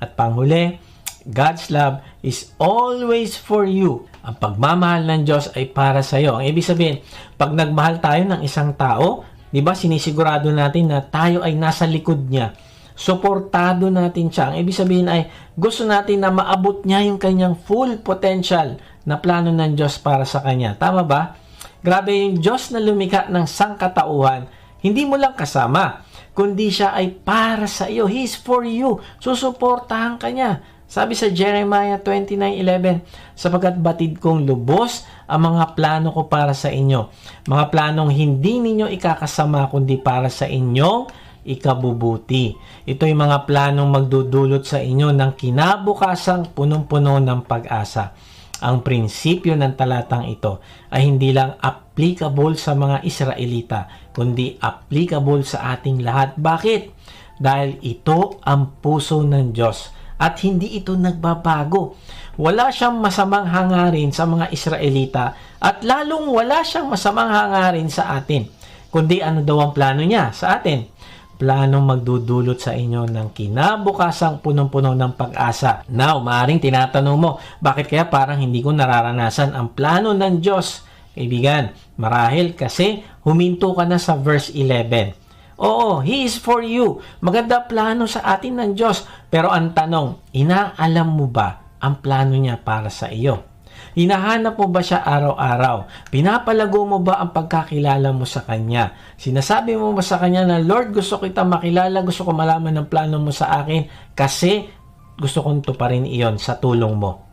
At panghuli, God's love is always for you. Ang pagmamahal ng Diyos ay para sa iyo. Ang ibig sabihin, pag nagmahal tayo ng isang tao, di ba sinisigurado natin na tayo ay nasa likod niya. Suportado natin siya. Ang ibig sabihin ay gusto natin na maabot niya yung kanyang full potential na plano ng Diyos para sa kanya. Tama ba? Grabe yung Diyos na lumikha ng sangkatauhan, hindi mo lang kasama, kundi siya ay para sa iyo. He is for you. Susuportahan ka niya. Sabi sa Jeremiah 29.11, sapagkat batid kong lubos ang mga plano ko para sa inyo. Mga planong hindi ninyo ikakasama kundi para sa inyong ikabubuti. Ito yung mga planong magdudulot sa inyo ng kinabukasang punong-puno ng pag-asa. Ang prinsipyo ng talatang ito ay hindi lang applicable sa mga Israelita, kundi applicable sa ating lahat. Bakit? Dahil ito ang puso ng Diyos at hindi ito nagbabago. Wala siyang masamang hangarin sa mga Israelita at lalong wala siyang masamang hangarin sa atin. Kundi ano daw ang plano niya sa atin? Planong magdudulot sa inyo ng kinabukasang punong-puno ng pag-asa. Now, maaring tinatanong mo, bakit kaya parang hindi ko nararanasan ang plano ng Diyos? Kaibigan, marahil kasi huminto ka na sa verse 11. Oo, He is for you. Maganda plano sa atin ng Diyos. Pero ang tanong, inaalam mo ba ang plano niya para sa iyo? Hinahanap mo ba siya araw-araw? Pinapalago mo ba ang pagkakilala mo sa Kanya? Sinasabi mo ba sa Kanya na, Lord, gusto kita makilala, gusto ko malaman ang plano mo sa akin kasi gusto kong tuparin iyon sa tulong mo.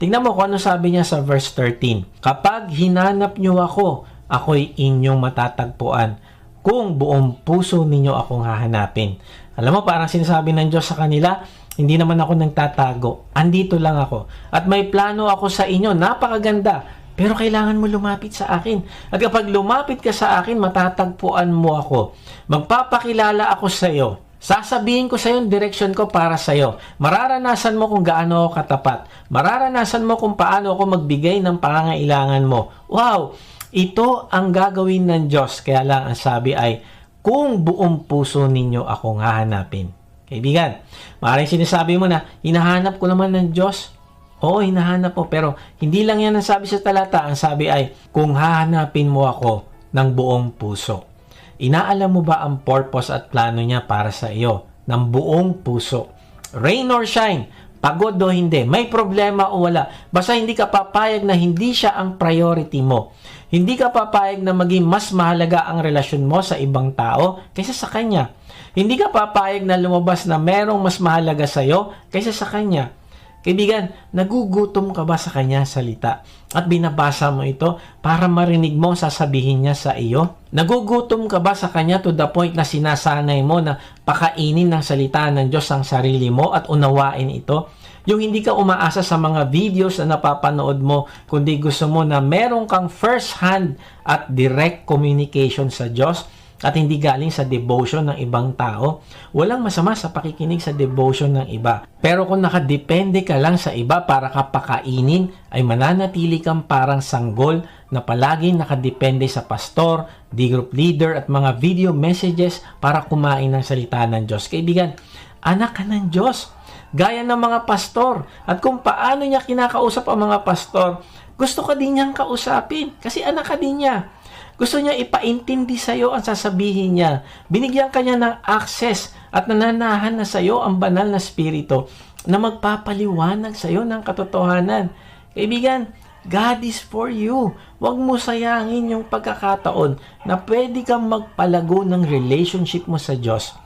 Tingnan mo kung ano sabi niya sa verse 13. Kapag hinanap niyo ako, ako'y inyong matatagpuan kung buong puso ninyo akong hahanapin. Alam mo, parang sinasabi ng Diyos sa kanila, hindi naman ako nagtatago. Andito lang ako. At may plano ako sa inyo. Napakaganda. Pero kailangan mo lumapit sa akin. At kapag lumapit ka sa akin, matatagpuan mo ako. Magpapakilala ako sa iyo. Sasabihin ko sa iyo yung direction ko para sa iyo. Mararanasan mo kung gaano ako katapat. Mararanasan mo kung paano ako magbigay ng pangangailangan mo. Wow! Ito ang gagawin ng Diyos. Kaya lang ang sabi ay, kung buong puso ninyo akong hahanapin. Kaibigan, maaaring sinasabi mo na, hinahanap ko naman ng Diyos. Oo, hinahanap mo. Pero hindi lang yan ang sabi sa talata. Ang sabi ay, kung hahanapin mo ako ng buong puso. Inaalam mo ba ang purpose at plano niya para sa iyo ng buong puso? Rain or shine, pagod o hindi, may problema o wala, basta hindi ka papayag na hindi siya ang priority mo. Hindi ka papayag na maging mas mahalaga ang relasyon mo sa ibang tao kaysa sa kanya. Hindi ka papayag na lumabas na merong mas mahalaga sa iyo kaysa sa kanya. Kaibigan, nagugutom ka ba sa kanya salita? At binabasa mo ito para marinig mo sasabihin niya sa iyo? Nagugutom ka ba sa kanya to the point na sinasanay mo na pakainin ng salita ng Diyos ang sarili mo at unawain ito? Yung hindi ka umaasa sa mga videos na napapanood mo, kundi gusto mo na meron kang first hand at direct communication sa Diyos at hindi galing sa devotion ng ibang tao. Walang masama sa pakikinig sa devotion ng iba. Pero kung nakadepende ka lang sa iba para ka pakainin, ay mananatili kang parang sanggol na palaging nakadepende sa pastor, di group leader at mga video messages para kumain ng salita ng Diyos. Kaibigan, anak ka ng Diyos. Gaya ng mga pastor. At kung paano niya kinakausap ang mga pastor, gusto ka din niyang kausapin kasi anak ka din niya. Gusto niya ipaintindi sa iyo ang sasabihin niya. Binigyan ka niya ng access at nananahan na sa iyo ang banal na spirito na magpapaliwanag sa iyo ng katotohanan. Kaibigan, God is for you. Huwag mo sayangin yung pagkakataon na pwede kang magpalago ng relationship mo sa Diyos.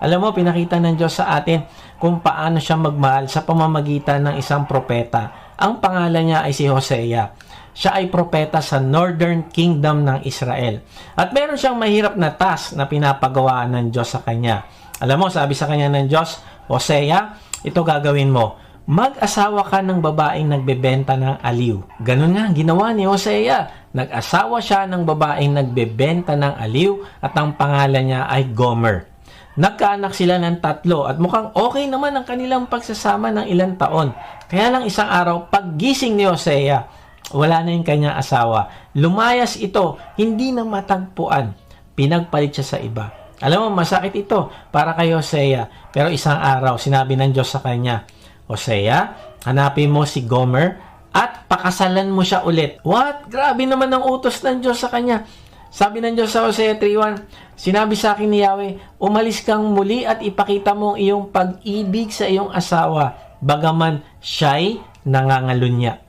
Alam mo, pinakita ng Diyos sa atin kung paano siya magmahal sa pamamagitan ng isang propeta. Ang pangalan niya ay si Hosea siya ay propeta sa Northern Kingdom ng Israel. At meron siyang mahirap na task na pinapagawa ng Diyos sa kanya. Alam mo, sabi sa kanya ng Diyos, Hosea, ito gagawin mo. Mag-asawa ka ng babaeng nagbebenta ng aliw. Ganun nga, ginawa ni Hosea. Nag-asawa siya ng babaeng nagbebenta ng aliw at ang pangalan niya ay Gomer. Nagkaanak sila ng tatlo at mukhang okay naman ang kanilang pagsasama ng ilang taon. Kaya lang isang araw, paggising ni Hosea, wala na yung kanyang asawa. Lumayas ito, hindi na matagpuan. Pinagpalit siya sa iba. Alam mo, masakit ito para kay Hosea. Pero isang araw, sinabi ng Diyos sa kanya, Hosea, hanapin mo si Gomer at pakasalan mo siya ulit. What? Grabe naman ang utos ng Diyos sa kanya. Sabi ng Diyos sa Hosea 3.1, Sinabi sa akin ni Yahweh, umalis kang muli at ipakita mo ang iyong pag-ibig sa iyong asawa, bagaman siya'y nangangalunya.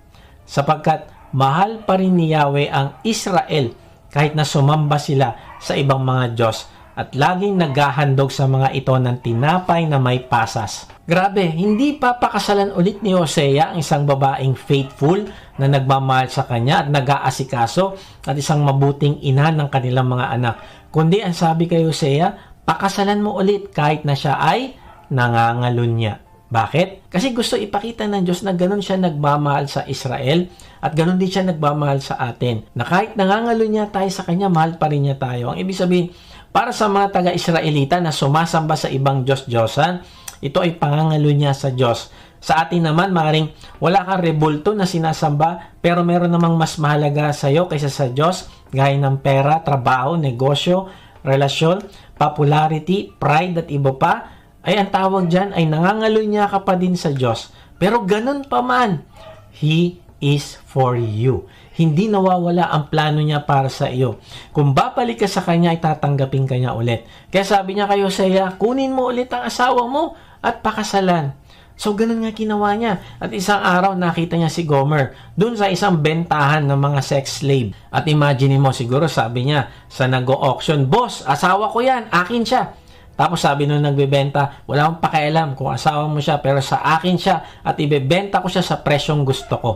Sapagkat mahal pa rin ni Yahweh ang Israel kahit na sumamba sila sa ibang mga Diyos at laging naghahandog sa mga ito ng tinapay na may pasas. Grabe, hindi pa pakasalan ulit ni Hosea ang isang babaeng faithful na nagmamahal sa kanya at nag-aasikaso at isang mabuting ina ng kanilang mga anak. Kundi ang sabi kay Hosea, pakasalan mo ulit kahit na siya ay nangangalunya. Bakit? Kasi gusto ipakita ng Diyos na ganun siya nagmamahal sa Israel at ganun din siya nagmamahal sa atin. Na kahit nangangalunya tayo sa Kanya, mahal pa rin niya tayo. Ang ibig sabihin, para sa mga taga-Israelita na sumasamba sa ibang Diyos-Diyosan, ito ay pangangalunya sa Diyos. Sa atin naman, maring wala kang rebulto na sinasamba, pero meron namang mas mahalaga sa iyo kaysa sa Diyos, gaya ng pera, trabaho, negosyo, relasyon, popularity, pride at iba pa, ay ang tawag dyan ay nangangalunya ka pa din sa Diyos. Pero ganun pa man, He is for you. Hindi nawawala ang plano niya para sa iyo. Kung babalik ka sa kanya, ay tatanggapin ka niya ulit. Kaya sabi niya kayo sa iya, kunin mo ulit ang asawa mo at pakasalan. So, ganun nga ginawa niya. At isang araw, nakita niya si Gomer dun sa isang bentahan ng mga sex slave. At imagine mo, siguro sabi niya sa nag-auction, Boss, asawa ko yan, akin siya. Tapos sabi nung nagbebenta, wala akong pakialam kung asawa mo siya, pero sa akin siya at ibebenta ko siya sa presyong gusto ko.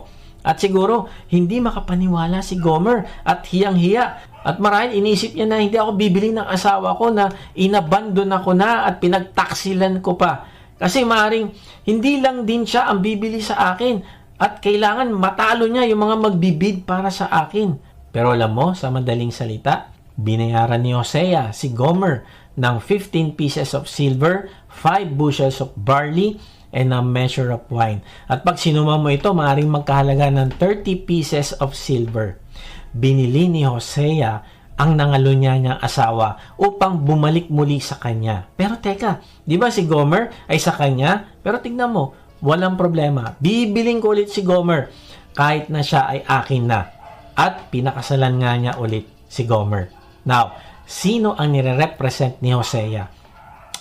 At siguro, hindi makapaniwala si Gomer at hiyang-hiya. At marahil inisip niya na hindi ako bibili ng asawa ko na inabandon ako na at pinagtaksilan ko pa. Kasi maring hindi lang din siya ang bibili sa akin at kailangan matalo niya yung mga magbibid para sa akin. Pero alam mo, sa madaling salita, binayaran ni Hosea si Gomer ng 15 pieces of silver, 5 bushels of barley, and a measure of wine. At pag sinuma mo ito, maaaring magkahalaga ng 30 pieces of silver. Binili ni Hosea ang nangalunya niyang asawa upang bumalik muli sa kanya. Pero teka, di ba si Gomer ay sa kanya? Pero tignan mo, walang problema. Bibiling ko ulit si Gomer kahit na siya ay akin na. At pinakasalan nga niya ulit si Gomer. Now, sino ang nire-represent ni Hosea?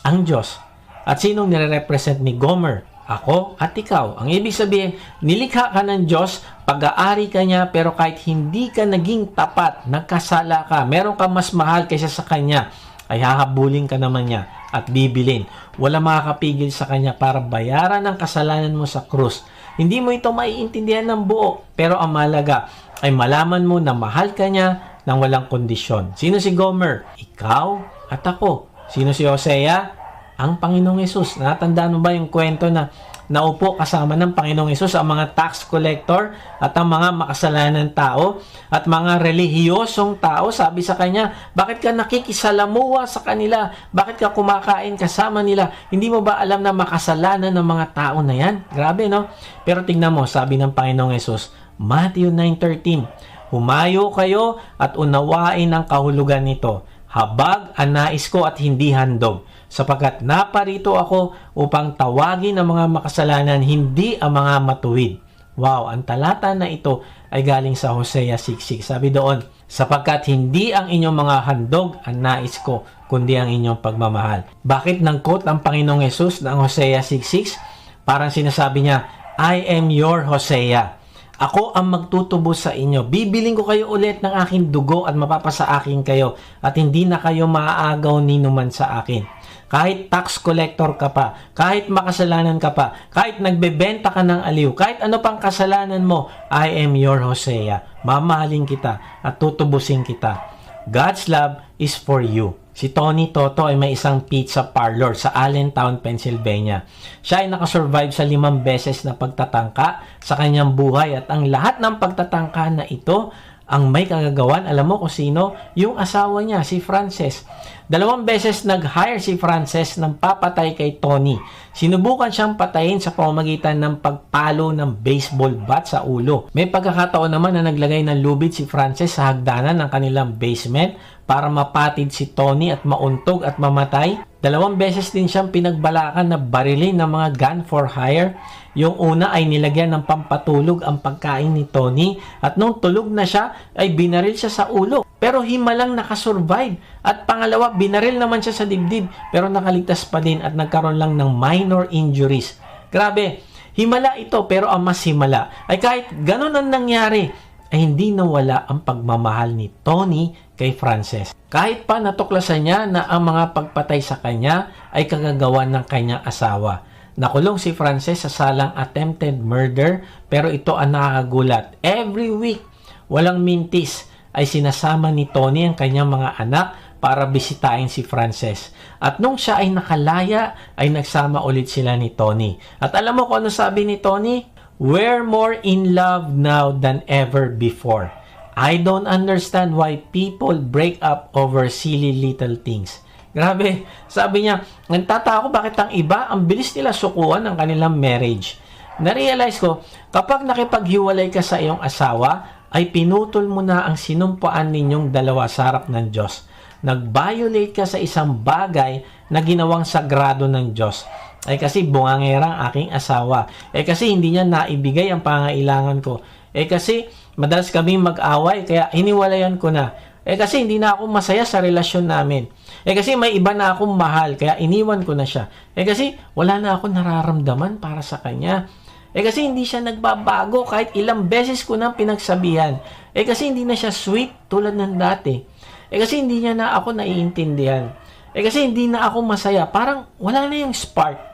Ang Diyos. At sinong nire-represent ni Gomer? Ako at ikaw. Ang ibig sabihin, nilikha ka ng Diyos, pag-aari ka niya, pero kahit hindi ka naging tapat, nagkasala ka, meron ka mas mahal kaysa sa Kanya, ay hahabulin ka naman niya at bibilin. Wala makakapigil sa Kanya para bayaran ang kasalanan mo sa krus. Hindi mo ito maiintindihan ng buo, pero ang malaga ay malaman mo na mahal ka niya ng walang kondisyon. Sino si Gomer? Ikaw at ako. Sino si Hosea? ang Panginoong Yesus. Natandaan mo ba yung kwento na naupo kasama ng Panginoong Yesus ang mga tax collector at ang mga makasalanan tao at mga relihiyosong tao. Sabi sa kanya, bakit ka nakikisalamuha sa kanila? Bakit ka kumakain kasama nila? Hindi mo ba alam na makasalanan ng mga tao na yan? Grabe, no? Pero tingnan mo, sabi ng Panginoong Yesus, Matthew 9.13, Humayo kayo at unawain ang kahulugan nito. Habag ang nais ko at hindi handog sapagkat naparito ako upang tawagin ang mga makasalanan, hindi ang mga matuwid. Wow, ang talata na ito ay galing sa Hosea 6.6. Sabi doon, sapagkat hindi ang inyong mga handog ang nais ko, kundi ang inyong pagmamahal. Bakit nang quote ang Panginoong Yesus ng Hosea 6.6? Parang sinasabi niya, I am your Hosea. Ako ang magtutubo sa inyo. Bibiling ko kayo ulit ng aking dugo at mapapasa akin kayo at hindi na kayo maaagaw ni numan sa akin kahit tax collector ka pa, kahit makasalanan ka pa, kahit nagbebenta ka ng aliw, kahit ano pang kasalanan mo, I am your Hosea. Mamahalin kita at tutubusin kita. God's love is for you. Si Tony Toto ay may isang pizza parlor sa Allentown, Pennsylvania. Siya ay nakasurvive sa limang beses na pagtatangka sa kanyang buhay at ang lahat ng pagtatangka na ito ang may kagagawan, alam mo kung sino? Yung asawa niya, si Frances. Dalawang beses nag-hire si Frances ng papatay kay Tony. Sinubukan siyang patayin sa pamamagitan ng pagpalo ng baseball bat sa ulo. May pagkakataon naman na naglagay ng lubid si Frances sa hagdanan ng kanilang basement para mapatid si Tony at mauntog at mamatay. Dalawang beses din siyang pinagbalakan na barilin ng mga gun for hire. Yung una ay nilagyan ng pampatulog ang pagkain ni Tony at nung tulog na siya ay binaril siya sa ulo. Pero himalang nakasurvive. At pangalawa, binaril naman siya sa dibdib pero nakaligtas pa din at nagkaroon lang ng minor injuries. Grabe, himala ito pero ang mas himala ay kahit ganun ang nangyari ay hindi nawala ang pagmamahal ni Tony kay Frances. Kahit pa natuklasan niya na ang mga pagpatay sa kanya ay kagagawan ng kanyang asawa. Nakulong si Frances sa salang attempted murder pero ito ang nakakagulat. Every week, walang mintis ay sinasama ni Tony ang kanyang mga anak para bisitahin si Frances. At nung siya ay nakalaya, ay nagsama ulit sila ni Tony. At alam mo kung ano sabi ni Tony? We're more in love now than ever before. I don't understand why people break up over silly little things. Grabe, sabi niya, nagtataka ko bakit ang iba, ang bilis nila sukuan ng kanilang marriage. Na-realize ko, kapag nakipaghiwalay ka sa iyong asawa, ay pinutol mo na ang sinumpaan ninyong dalawa sa harap ng Diyos. Nag-violate ka sa isang bagay na ginawang sagrado ng Diyos. Eh kasi bungangera ang aking asawa. Eh kasi hindi niya naibigay ang pangailangan ko. Eh kasi madalas kami mag-away kaya hiniwalayan ko na. Eh kasi hindi na ako masaya sa relasyon namin. Eh kasi may iba na akong mahal kaya iniwan ko na siya. Eh kasi wala na ako nararamdaman para sa kanya. Eh kasi hindi siya nagbabago kahit ilang beses ko nang pinagsabihan. Eh kasi hindi na siya sweet tulad ng dati. Eh kasi hindi niya na ako naiintindihan. Eh kasi hindi na ako masaya. Parang wala na yung spark.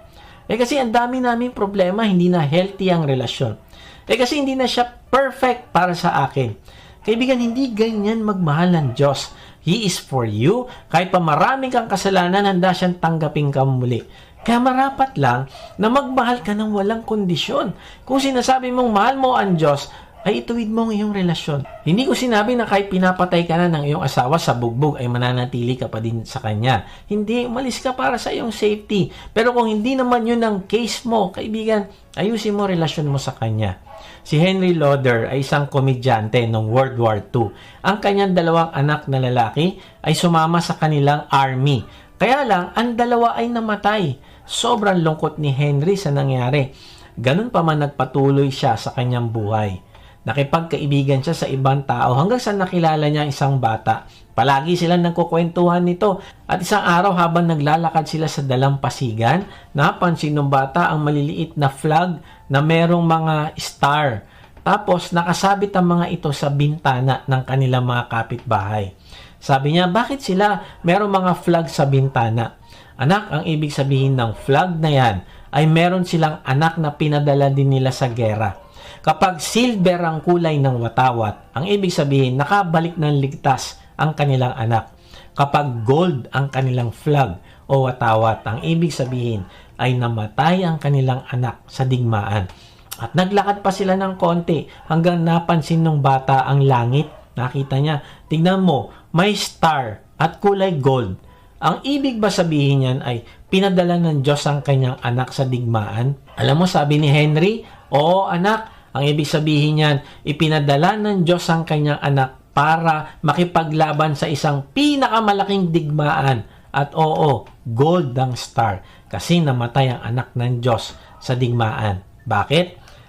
Eh kasi ang dami naming problema, hindi na healthy ang relasyon. Eh kasi hindi na siya perfect para sa akin. Kaibigan, hindi ganyan magmahal ng Diyos. He is for you. Kahit pa maraming kang kasalanan, handa siyang tanggapin ka muli. Kaya marapat lang na magmahal ka ng walang kondisyon. Kung sinasabi mong mahal mo ang Diyos, ay ituwid mo ang iyong relasyon. Hindi ko sinabi na kahit pinapatay ka na ng iyong asawa sa bugbog ay mananatili ka pa din sa kanya. Hindi, umalis ka para sa iyong safety. Pero kung hindi naman yun ang case mo, kaibigan, ayusin mo relasyon mo sa kanya. Si Henry Lauder ay isang komedyante noong World War II. Ang kanyang dalawang anak na lalaki ay sumama sa kanilang army. Kaya lang, ang dalawa ay namatay. Sobrang lungkot ni Henry sa nangyari. Ganun pa man nagpatuloy siya sa kanyang buhay. Nakipagkaibigan siya sa ibang tao hanggang sa nakilala niya isang bata. Palagi sila nagkukwentuhan nito at isang araw habang naglalakad sila sa dalampasigan, napansin ng bata ang maliliit na flag na merong mga star. Tapos nakasabit ang mga ito sa bintana ng kanilang mga kapitbahay. Sabi niya, bakit sila merong mga flag sa bintana? Anak, ang ibig sabihin ng flag na yan ay meron silang anak na pinadala din nila sa gera. Kapag silver ang kulay ng watawat, ang ibig sabihin nakabalik ng ligtas ang kanilang anak. Kapag gold ang kanilang flag o watawat, ang ibig sabihin ay namatay ang kanilang anak sa digmaan. At naglakad pa sila ng konti hanggang napansin ng bata ang langit. Nakita niya, tignan mo, may star at kulay gold. Ang ibig ba sabihin niyan ay pinadala ng Diyos ang kanyang anak sa digmaan? Alam mo, sabi ni Henry, Oo anak, ang ibig sabihin niyan, ipinadala ng Diyos ang kanyang anak para makipaglaban sa isang pinakamalaking digmaan. At oo, gold ang star kasi namatay ang anak ng Diyos sa digmaan. Bakit?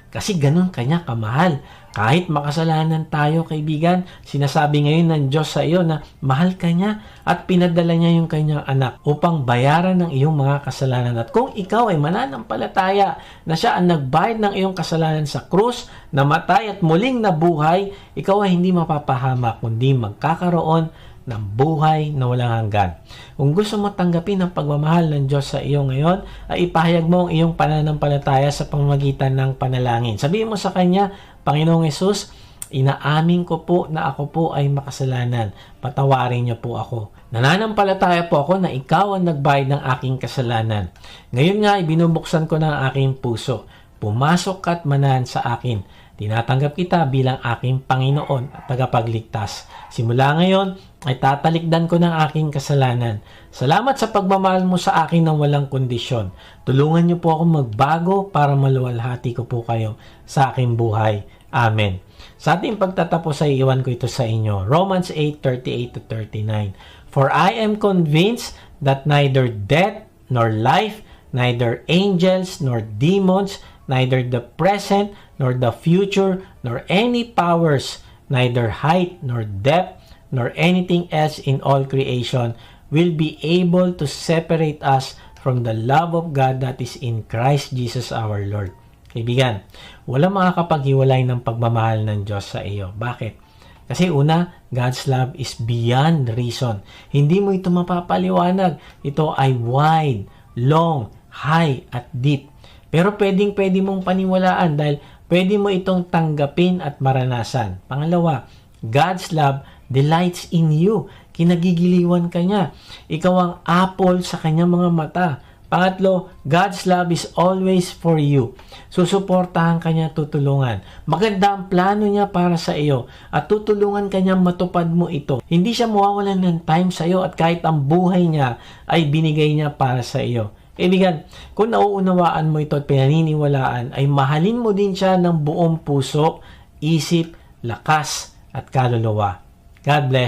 Kasi ganun kanya kamahal. Kahit makasalanan tayo, kaibigan, sinasabi ngayon ng Diyos sa iyo na mahal ka niya at pinadala niya yung kanyang anak upang bayaran ng iyong mga kasalanan. At kung ikaw ay mananampalataya na siya ang nagbayad ng iyong kasalanan sa krus, namatay at muling nabuhay, ikaw ay hindi mapapahama kundi magkakaroon ng buhay na walang hanggan. Kung gusto mo tanggapin ang pagmamahal ng Diyos sa iyo ngayon, ay ipahayag mo ang iyong pananampalataya sa pamamagitan ng panalangin. Sabihin mo sa Kanya, Panginoong Yesus, inaamin ko po na ako po ay makasalanan. Patawarin niyo po ako. Nananampalataya po ako na ikaw ang nagbayad ng aking kasalanan. Ngayon nga, ibinubuksan ko ang aking puso. Pumasok at manahan sa akin Tinatanggap kita bilang aking Panginoon at tagapagligtas. Simula ngayon ay tatalikdan ko ng aking kasalanan. Salamat sa pagmamahal mo sa akin ng walang kondisyon. Tulungan niyo po ako magbago para maluwalhati ko po kayo sa aking buhay. Amen. Sa ating pagtatapos ay iwan ko ito sa inyo. Romans 8:38 to 39. For I am convinced that neither death nor life, neither angels nor demons, neither the present nor the future, nor any powers, neither height nor depth, nor anything else in all creation will be able to separate us from the love of God that is in Christ Jesus our Lord. Kaibigan, walang makakapaghiwalay ng pagmamahal ng Diyos sa iyo. Bakit? Kasi una, God's love is beyond reason. Hindi mo ito mapapaliwanag. Ito ay wide, long, high, at deep. Pero pwedeng pwede mong paniwalaan dahil pwede mo itong tanggapin at maranasan. Pangalawa, God's love delights in you. Kinagigiliwan ka niya. Ikaw ang apple sa kanyang mga mata. Pangatlo, God's love is always for you. Susuportahan ka niya, tutulungan. Maganda ang plano niya para sa iyo at tutulungan ka niya matupad mo ito. Hindi siya mawawalan ng time sa iyo at kahit ang buhay niya ay binigay niya para sa iyo. Kaibigan, kung nauunawaan mo ito at pinaniniwalaan, ay mahalin mo din siya ng buong puso, isip, lakas, at kaluluwa. God bless.